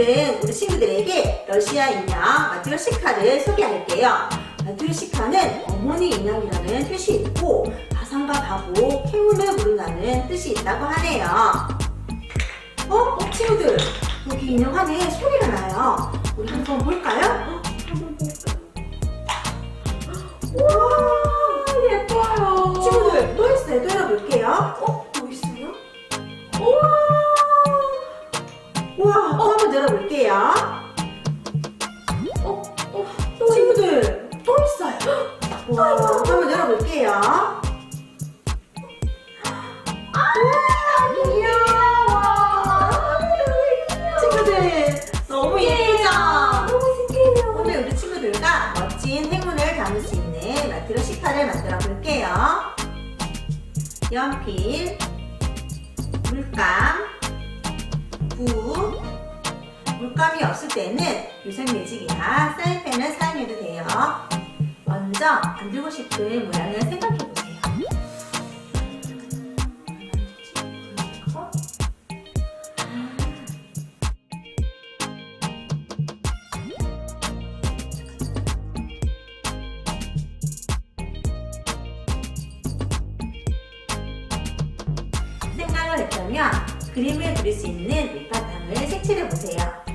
오늘은 우리 친구들에게 러시아 인형 마트로시카를 소개할게요. 마트로시카는 어머니 인형이라는 뜻이 있고 가상과 바보, 행운을 부른다는 뜻이 있다고 하네요. 어? 어 친구들 여기 인형 안에 소리가 나요. 우리 한번 볼까요? 어, 열어볼게요. 어? 어? 또 친구들, 또 있어요. 또 한번 열어볼게요. 아, 귀여워. 친구들, 너무 예쁘죠? 너무 신기해요. 오늘 우리 친구들과 멋진 행운을 담을 수 있는 마트로시카를 만들어 볼게요. 연필, 물감, 물감이 없을 때는 유색 매직이나 사인펜을 사용해도 돼요. 먼저 만들고 싶은 모양을 생각해 보세요. 생각을 했다면 그림을 그릴 수 있는 밑바탕을 색칠해 보세요.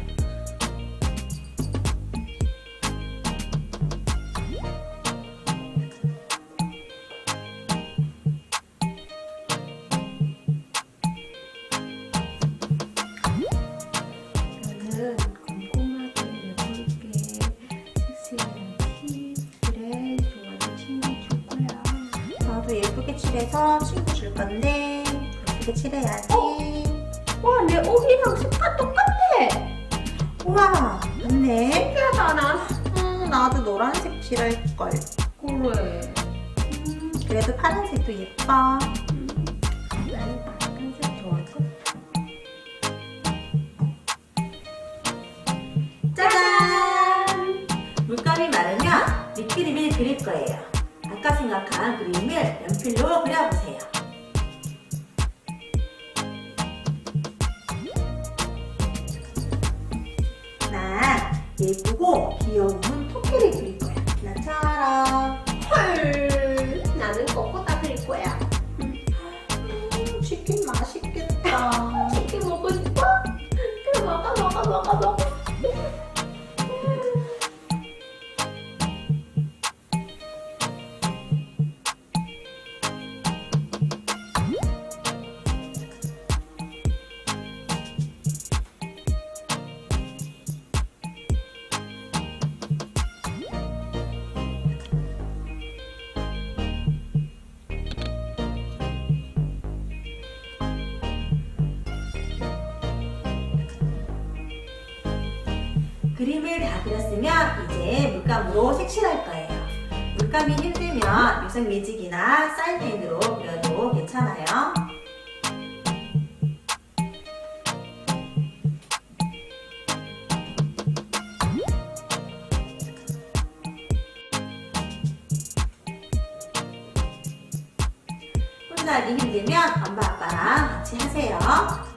해서 친구 줄 건데 예쁘게 칠해야지. 와, 내 옷이랑 색깔 똑같아. 우와, 맞네. 신기하다, 난. 음, 나도 노란색 칠할 걸. 그래. 음, 그래도 파란색도 예뻐. 나는 빨간색 좋아하거든. 짜잔! 물감이 마르면 밑그림을 그릴 거예요. 아까 생각한 그림을 연필로 그려보세요. 나 예쁘고 귀여운 토끼를 그릴 거야. 나처럼. 그림을 다 그렸으면 이제 물감으로 색칠할 거예요. 물감이 힘들면 유색 매직이나 사인펜으로 그려도 괜찮아요. 혼자 하기 힘들면 엄마 아빠랑 같이 하세요.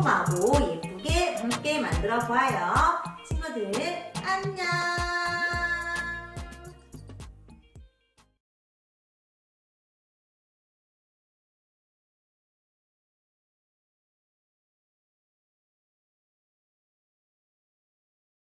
꼼꼼하고 예쁘게 함께 만들어 보아요. 친구들 안녕.